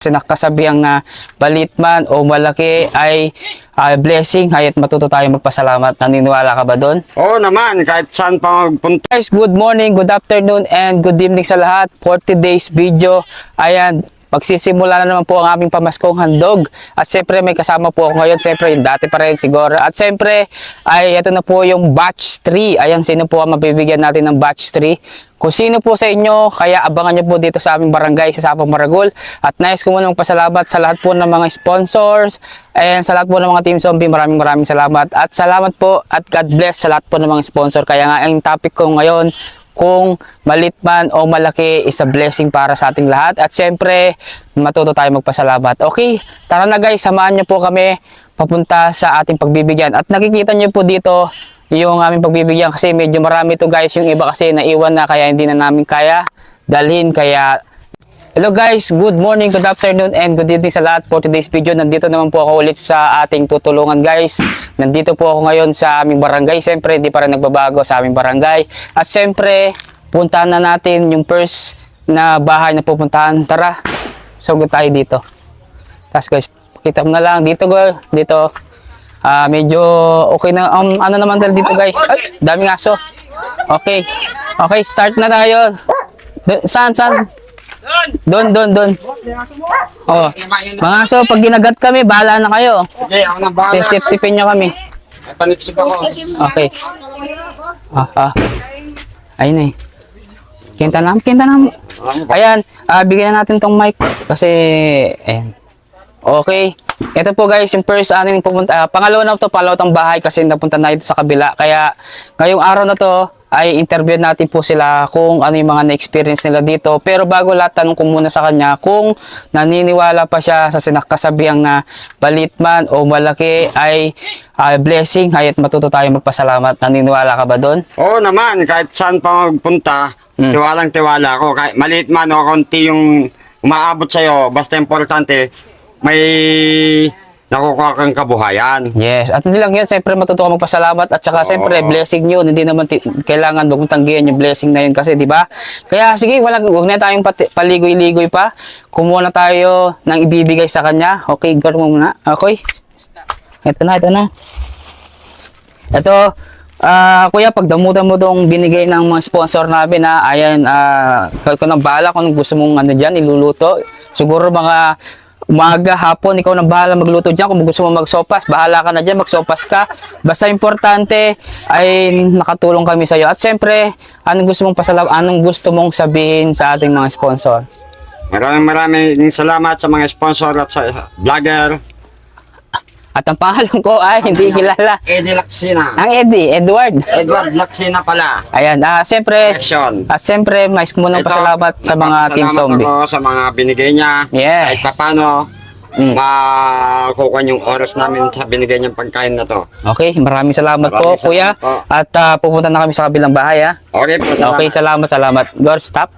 Kasi nakasabihang na balit man o malaki ay ah, blessing, hayat matuto tayo magpasalamat. Naniniwala ka ba doon? Oo naman, kahit saan pa magpunta. Guys, good morning, good afternoon, and good evening sa lahat. For today's video, ayan, magsisimula na naman po ang aming pamaskong handog. At siyempre may kasama po ako ngayon, siyempre yung dati pa rin siguro. At siyempre, ay ito na po yung batch 3. Ayan, sino po ang mabibigyan natin ng batch 3. Kung sino po sa inyo, kaya abangan nyo po dito sa aming barangay sa Sapang Maragol. At nais ko muna magpasalamat sa lahat po ng mga sponsors and sa lahat po ng mga Team Zombie. Maraming maraming salamat. At salamat po at God bless sa lahat po ng mga sponsor. Kaya nga ang topic ko ngayon, kung malit man o malaki is a blessing para sa ating lahat. At syempre, matuto tayo magpasalamat. Okay, tara na guys, samahan nyo po kami papunta sa ating pagbibigyan. At nakikita nyo po dito yung aming pagbibigyan kasi medyo marami to guys. Yung iba kasi naiwan na kaya hindi na namin kaya dalhin. Kaya Hello guys, good morning, good afternoon, and good evening sa lahat for today's video. Nandito naman po ako ulit sa ating tutulungan guys. Nandito po ako ngayon sa aming barangay. Siyempre, hindi pa rin nagbabago sa aming barangay. At siyempre, puntahan na natin yung first na bahay na pupuntahan. Tara, sugod tayo dito. Tapos guys, kita mo na lang dito girl, dito. Ah, medyo okay na um, ano naman dahil dito guys. Ay, daming aso. Okay. Okay, start na tayo. Doon- Saan, saan? Doon, doon, doon. Oh, mga aso, pag ginagat kami, bahala na kayo. Sige, ako na bahala. Sip-sipin nyo kami. May panipsip ako. Okay. Ah, ah. Ayun eh. Kinta na, kinta na. Ayan, ah, bigyan na natin tong mic kasi ayan. Okay. Ito po guys, yung first ano yung pumunta, ah, pangalawa na to, pangalawa tong bahay kasi napunta na ito sa kabila. Kaya ngayong araw na to ay interview natin po sila kung ano yung mga na-experience nila dito. Pero bago lahat, tanong ko muna sa kanya kung naniniwala pa siya sa sinakasabihang na balit man o malaki ay ah, blessing, hayat matuto tayo magpasalamat. Naniniwala ka ba doon? Oo naman, kahit saan pa magpunta, Hmm. tiwalang tiwala ako. Kahit maliit man o konti yung umaabot sa'yo, basta importante, may nakukuha kang kabuhayan. Yes, at hindi lang yan, siyempre matuto ka magpasalamat at saka Oo. siyempre blessing yun, hindi naman kailangan wag mong tanggihan yung blessing na yun kasi, di ba? Kaya sige, wala, wag na tayong pati- paligoy-ligoy pa. Kumuha na tayo ng ibibigay sa kanya. Okay, go mo muna. Okay. Ito na, ito na. Ito, ah kuya, pagdamutan mo dong binigay ng mga sponsor namin na ayan, ah uh, ko nang bahala kung gusto mong ano dyan, iluluto. Siguro mga umaga, hapon, ikaw nang bahala magluto dyan. Kung gusto mo magsopas, bahala ka na dyan, magsopas ka. Basta importante ay nakatulong kami sa iyo. At siyempre, anong gusto mong pasalam, anong gusto mong sabihin sa ating mga sponsor? Maraming maraming salamat sa mga sponsor at sa vlogger. At ang pangalan ko ay hindi kilala. Eddie Laksina. Ang Eddie, Edward. Edward Laksina pala. Ayan, ah, siyempre, Action. at siyempre, mais ko munang Ito, pasalamat sa mga Team Zombie. ako sa mga binigay niya. Yes. Kahit papano, Mm. makukuha yung oras namin sa binigay niyang pagkain na to. Okay, maraming salamat po, Maraming kuya. salamat po. At ah, pupunta na kami sa kabilang bahay, ha? Okay po, salamat. Okay, salamat, salamat. God, stop.